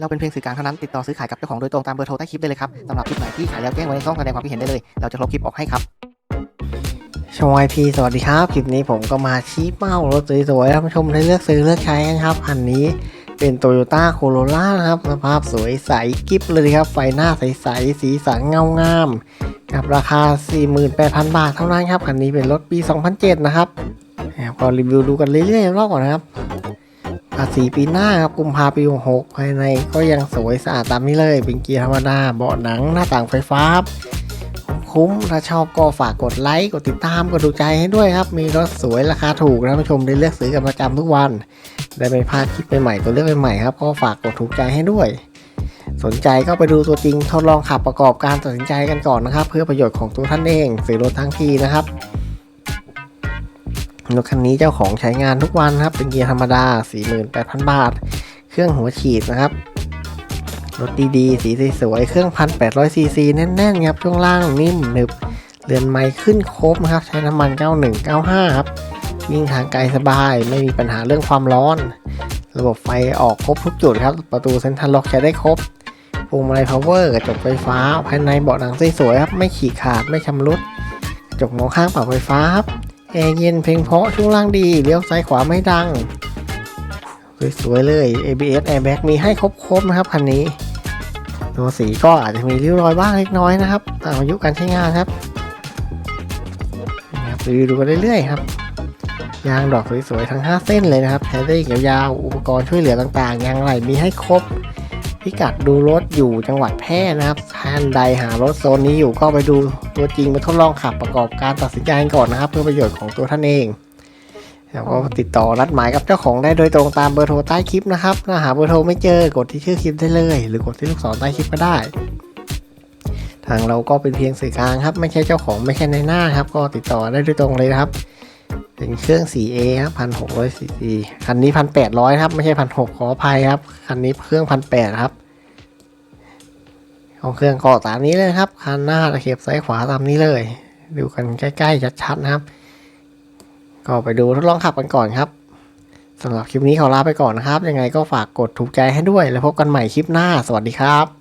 เราเป็นเพียงสื่อกลางเท่านั้นติดต่อซื้อขายกับเจ้าของโดยตรงตามเบอร์โทรใต้คลิปได้เลยครับสำหรับคลิปไหนที่ขายแล้วแจ้งไว้ในช่องแสดงความคิดเห็นได้เลย เราจะลบคลิปออกให้ครับชมไอพีสวัสดีครับ คลิปนี้ผมก็มาชี้เป้ารถสวยๆท่านผู้ชมให้เลือกซื้อเลือกใช้กันครับคันนี้เป็น Toyota Corolla นะครับ สภาพสวยใสกิ๊บเลยครับ ไฟหน้าใสๆ สีสันเงางาม กับราคา 48,000 บาทเท่านั้นครับ คันนี้เป็นรถปี 2007 นะครับนะครับก็รีวิวดูกันเรื่อยๆรอบก่อนนะครับ ภาษีปีหน้าครับกุมภาปี66ภายในก็ยังสวยสะอาดตามนี้เลย เป็นเกียร์ธรรมดาเบาะหนังหน้าต่างไฟฟ้าคุ้มถ้าชอบก็ฝากกดไลค์กดติดตามกดดูใจให้ด้วยครับ มีรถสวยราคาถูกนะท่านผู้ชมได้เลือกซื้อกันประจำทุกวัน ได้ไม่พลาดคลิปใหม่ๆตัวเลือกใหม่ๆครับก็ฝากกดถูกใจให้ด้วย สนใจก็ไปดูตัวจริงทดลองขับประกอบการตัดสินใจกันก่อนนะครับ เพื่อประโยชน์ของตัวท่านเองซื้อรถทั้งทีนะครับ รถคันนี้เจ้าของใช้งานทุกวันครับ เป็นเกียร์ธรรมดา 48,000 บาท เครื่องหัวฉีดนะครับ รถดีๆ สีสวยๆ เครื่องพันแปดร้อยซีซีแน่นๆครับ ช่วงล่างนิ่มหนึบ เรือนไม้ขึ้นครบนะครับ ใช้น้ำมัน 9195 ครับ วิ่งทางไกลสบาย ไม่มีปัญหาเรื่องความร้อน ระบบไฟออกครบทุกจุดครับ ประตูเซ็นทรัลล็อกใช้ได้ครบพวงมาลัยพาวเวอร์กระจกไฟฟ้า ภายในเบาะหนังสวยๆครับ ไม่ขีดขาด ไม่ชำรุด กระจกมองข้างปรับไฟฟ้าครับ แอร์เย็นเพลงเพราะช่วงล่างดี เลี้ยวซ้ายขวาไม่ดัง สวยๆเลย ABS airbag มีให้ครบๆนะครับคันนี้ ตัวสีก็อาจจะมีริ้วรอยบ้างเล็กน้อยนะครับตามอายุการใช้งานครับนะครับรีวิวดูกันเรื่อยๆครับ ยางดอกสวยๆทั้ง 5 เส้นเลยนะครับใช้ได้อีกยาวๆอุปกรณ์ช่วยเหลือต่างๆยางไหลมีให้ครบ พิกัดดูรถอยู่จังหวัดแพร่นะครับท่านใดหารถโซนนี้อยู่ก็ไปดูตัวจริงมาทดลองขับประกอบการตัดสินใจก่อนนะครับ เพื่อประโยชน์ของตัวท่านเองแล้วก็ติดต่อนัดหมายกับเจ้าของได้โดยตรงตามเบอร์โทรใต้คลิปนะครับถ้าหาเบอร์โทรไม่เจอกดที่ชื่อคลิปได้เลย หรือกดที่ลูกศรใต้คลิปก็ได้ ทางเราก็เป็นเพียงสื่อกลางครับ ไม่ใช่เจ้าของไม่ใช่ในหน้าครับ ก็ติดต่อได้โดยตรงเลยครับ เป็นเครื่อง 4A ครับพันหกร้อยซีซีคันนี้พันแปดร้อยครับ ไม่ใช่พันหกขออภัยครับ คันนี้เครื่องพันแปดครับ ของเครื่องก็ตามนี้เลยครับ คันหน้าตะเข็บซ้ายขวาตามนี้เลย ดูกันใกล้ๆชัดๆนะครับ ก็ไปดูทดลองขับกันก่อนครับสำหรับคลิปนี้ขอลาไปก่อนนะครับ ยังไงก็ฝากกดถูกใจให้ด้วย แล้วพบกันใหม่คลิปหน้า สวัสดีครับ